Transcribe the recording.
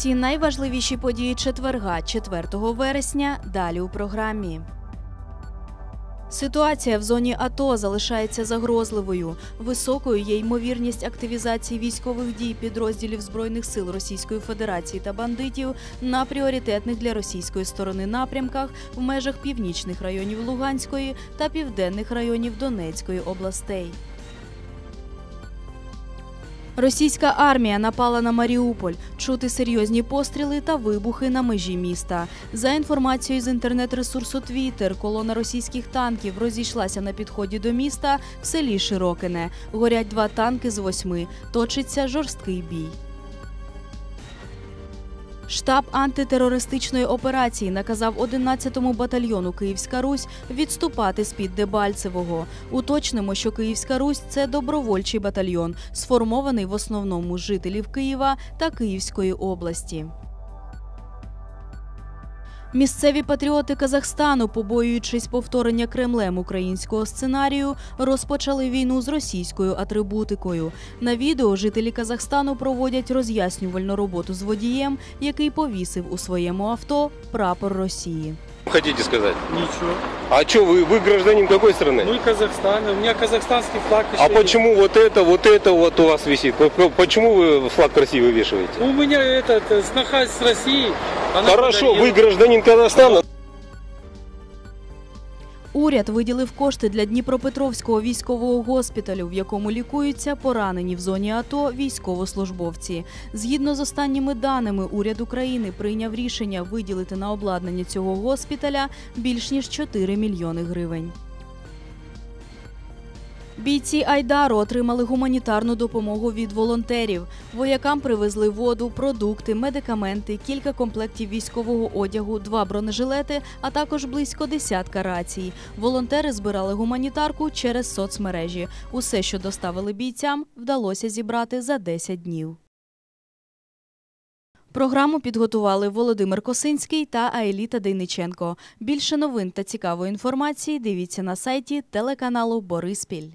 Усі найважливіші події четверга, 4 вересня, далі у програмі. Ситуація в зоні АТО залишається загрозливою. Високою є ймовірність активізації військових дій підрозділів Збройних сил Російської Федерації та бандитів на пріоритетних для російської сторони напрямках в межах північних районів Луганської та південних районів Донецької областей. Російська армія напала на Маріуполь. Чути серйозні постріли та вибухи на межі міста. За інформацією з інтернет-ресурсу Twitter, колона російських танків розійшлася на підході до міста в селі Широкине. Горять два танки з восьми. Точиться жорсткий бій. Штаб антитерористичної операції наказав 11-му батальйону Київська Русь відступати з-під Дебальцевого. Уточнимо, що Київська Русь це добровольчий батальйон, сформований в основному з жителів Києва та Київської області. Місцеві патріоти Казахстану, побоюючись повторення Кремлем українського сценарію, розпочали війну з російською атрибутикою. На відео жителі Казахстану проводять роз'яснювальну роботу з водієм, який повісив у своєму авто прапор Росії. Хотите сказать? Ничего. А что, вы, вы гражданин какой страны? Ну и Казахстан. У меня казахстанский флаг. а еще почему вот это, вот это вот у вас висит? По- по- Почему вы флаг России вывешиваете? есть. У меня этот э, сноха с России. Хорошо, подарила. вы гражданин Казахстана. Уряд виділив кошти для Дніпропетровського військового госпіталю, в якому лікуються поранені в зоні АТО військовослужбовці. Згідно з останніми даними, уряд України прийняв рішення виділити на обладнання цього госпіталя більш ніж 4 мільйони гривень. Бійці Айдару отримали гуманітарну допомогу від волонтерів. Воякам привезли воду, продукти, медикаменти, кілька комплектів військового одягу, два бронежилети, а також близько десятка рацій. Волонтери збирали гуманітарку через соцмережі. Усе, що доставили бійцям, вдалося зібрати за 10 днів. Програму підготували Володимир Косинський та Аеліта Дейниченко. Більше новин та цікавої інформації дивіться на сайті телеканалу Бориспіль.